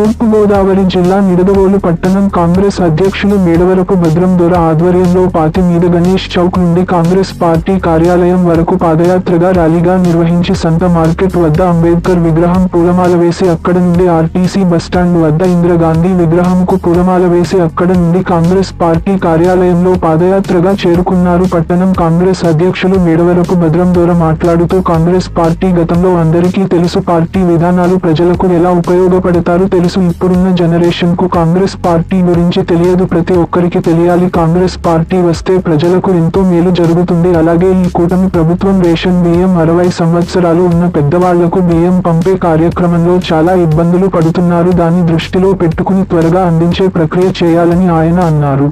తూర్పుగోదావరి జిల్లా నిడదవోలు పట్టణం కాంగ్రెస్ అధ్యక్షులు మేడవరపు భద్రం దొర ఆధ్వర్యంలో పాతి మీద గణేష్ చౌక్ నుండి కాంగ్రెస్ పార్టీ కార్యాలయం వరకు పాదయాత్రగా ర్యాలీగా నిర్వహించి సంత మార్కెట్ వద్ద అంబేద్కర్ విగ్రహం పూలమాల వేసి అక్కడ నుండి ఆర్టీసీ బస్టాండ్ వద్ద ఇందిరాగాంధీ విగ్రహంకు పూలమాల వేసి అక్కడ నుండి కాంగ్రెస్ పార్టీ కార్యాలయంలో పాదయాత్రగా చేరుకున్నారు పట్టణం కాంగ్రెస్ అధ్యక్షులు మేడవరపు భద్రం దొర మాట్లాడుతూ కాంగ్రెస్ పార్టీ గతంలో అందరికీ తెలుసు పార్టీ విధానాలు ప్రజలకు ఎలా ఉపయోగపడతారు తెలుసు ఇప్పుడున్న జనరేషన్కు కాంగ్రెస్ పార్టీ గురించి తెలియదు ప్రతి ఒక్కరికి తెలియాలి. కాంగ్రెస్ పార్టీ వస్తే ప్రజలకు ఎంతో మేలు జరుగుతుంది. అలాగే ఈ కూటమి ప్రభుత్వం రేషన్ బియ్యం అరవై సంవత్సరాలు ఉన్న పెద్దవాళ్ళకు బియ్యం పంపే కార్యక్రమంలో చాలా ఇబ్బందులు పడుతున్నారు. దాన్ని దృష్టిలో పెట్టుకుని త్వరగా అందించే ప్రక్రియ చేయాలని ఆయన అన్నారు.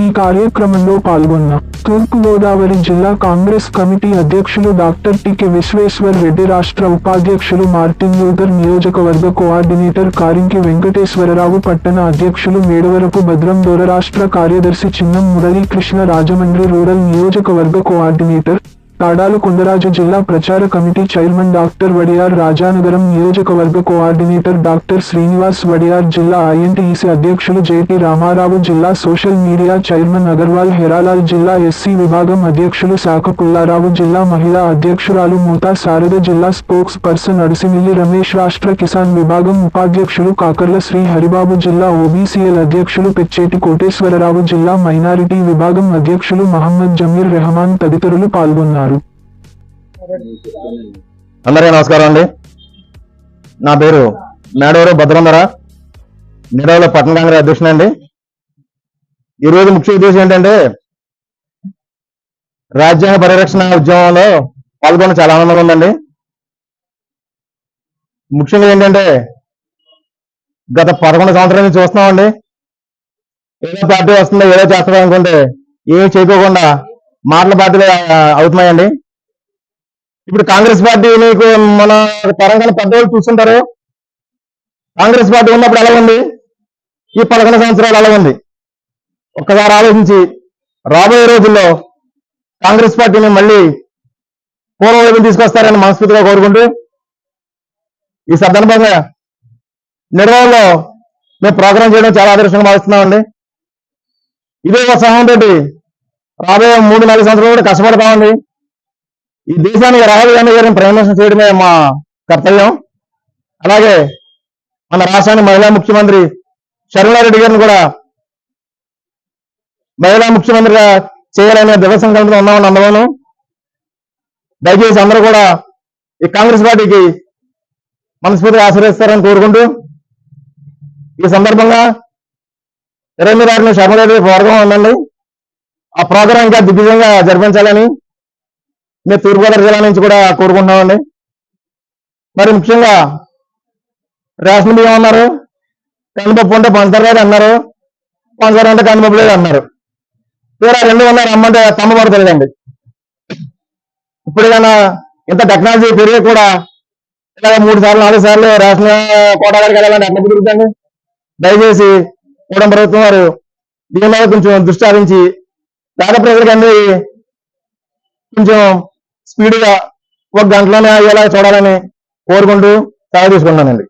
ఈ కార్యక్రమంలో పాల్గొన్న తూర్పుగోదావరి జిల్లా కాంగ్రెస్ కమిటీ అధ్యక్షులు డాక్టర్ టికె విశ్వేశ్వర్ రెడ్డి రాష్ట్ర ఉపాధ్యక్షులు మార్టిన్ లూథర్ నియోజకవర్గ కోఆర్డినేటర్ కారింకి వెంకటేశ్వరరావు పట్టణ అధ్యక్షులు మేడవరపు భద్రం దొర రాష్ట్ర కార్యదర్శి చిన్నం మురళీకృష్ణ రాజమండ్రి రూరల్ నియోజకవర్గ కోఆర్డినేటర్ తాడాలు కొండరాజు జిల్లా ప్రచార committee chairman doctor Wodeyar Rajanagaram నియోజకవర్గ కోఆర్డినేటర్ డాక్టర్ శ్రీనివాస్ వడియార్ జిల్లా ఐఎన్టీఈసీ అధ్యక్షులు జేపీ రామారావు జిల్లా social media chairman Agarwal Heralal జిల్లా ఎస్సీ విభాగం అధ్యక్షులు శాఖ పుల్లారావు జిల్లా మహిళా అధ్యక్షురాలు మూతా శారద జిల్లా స్పోక్స్ పర్సన్ అడిసిమిల్లి రమేష్ రాష్ట్ర కిసాన్ విభాగం ఉపాధ్యక్షులు కాకర్ల శ్రీ హరిబాబు జిల్లా ఓబీసీఎల్ అధ్యక్షులు పెచ్చేటి కోటేశ్వరరావు జిల్లా మైనారిటీ విభాగం అధ్యక్షులు మహమ్మద్ జమీర్ రెహమాన్ తదితరులు పాల్గొన్నారు. అందరికీ నమస్కారం అండి. నా పేరు మేడవరు భద్రంధర. నిడవల పట్టణ కాంగ్రెస్ అధ్యక్షుడు అండి ఈరోజు ముఖ్య ఉద్దేశం ఏంటంటే రాజ్యాంగ పరిరక్షణ ఉద్యమంలో పాల్గొనడం చాలా ఆనందంగా ఉందండి. ముఖ్యంగా ఏంటంటే గత పదకొండు సంవత్సరాల నుంచి చూస్తున్నామండి. ఏదో పార్టీ వస్తుందో ఏదో చేస్తుందో అనుకుంటే ఏమి చేయకోకుండా మాటల పార్టీలు అవుతున్నాయండి. ఇప్పుడు కాంగ్రెస్ పార్టీ మీకు మన తెలంగాణ పెద్దవాళ్ళు చూస్తుంటారు కాంగ్రెస్ పార్టీ ఉన్నప్పుడు ఎలా ఉంది? ఈ పదకొండు సంవత్సరాలు ఎలా ఉంది? ఒక్కసారి ఆలోచించి రాబోయే రోజుల్లో కాంగ్రెస్ పార్టీని మళ్ళీ పూర్వవైపు తీసుకొస్తారని మనస్ఫూర్తిగా కోరుకుంటూ ఈ సందర్భంగా నిర్వహణలో మేము ప్రోగ్రాం చేయడం చాలా ఆదర్శంగా భావిస్తున్నామండి. ఇదే ఉత్సాహంతో రాబోయే మూడు నాలుగు సంవత్సరాలు కూడా కష్టపడతామండి. ఈ దేశానికి రాహుల్ గాంధీ గారిని ప్రైమ్ మినిస్టర్ చేయడమే మా కర్తవ్యం. అలాగే మన రాష్ట్రానికి మహిళా ముఖ్యమంత్రి శరణారెడ్డి గారిని కూడా మహిళా ముఖ్యమంత్రిగా చేయాలనే దృఢ సంకల్పంతో ఉన్నామని అందరూ దయచేసి అందరూ కూడా ఈ కాంగ్రెస్ పార్టీకి మనస్ఫూర్తిగా ఆశ్రయిస్తారని కోరుకుంటూ ఈ సందర్భంగా ఇరవై ఎనిమిది ఆరున శర్మరెడ్డి ప్రోగ్రాం ఉందండి. ఆ ప్రోగ్రాం ఇంకా దిగ్విజయంగా జరిపించాలని మేము తూర్పుగోదావరి జిల్లా నుంచి కూడా కోరుకుంటున్నామండి. మరి ముఖ్యంగా రేషన్ బియ్యం అన్నారు కందిపప్పు ఉంటే పంచదార లేదు అన్నారు పంచదార అంటే కందిపప్పు లేదు అన్నారు. తీరా రెండు ఉన్నారు అమ్మంటే తమ్మ పడతలేదండి ఇప్పటికైనా ఇంత టెక్నాలజీ పెరిగి కూడా ఇలా మూడు సార్లు నాలుగు సార్లు రేషన్ కోటా గారికి వెళ్ళాలంటే ఎట్లా కుదురుతుంది దయచేసి కూడా ప్రభుత్వం వారు దీని మీద కొంచెం దృష్టి సారించి పేద ప్రజలకు కొంచెం స్పీడ్గా ఒక గంటలోనే అయ్యేలా చూడాలని కోరుకుంటూ సెలవు తీసుకున్నానండి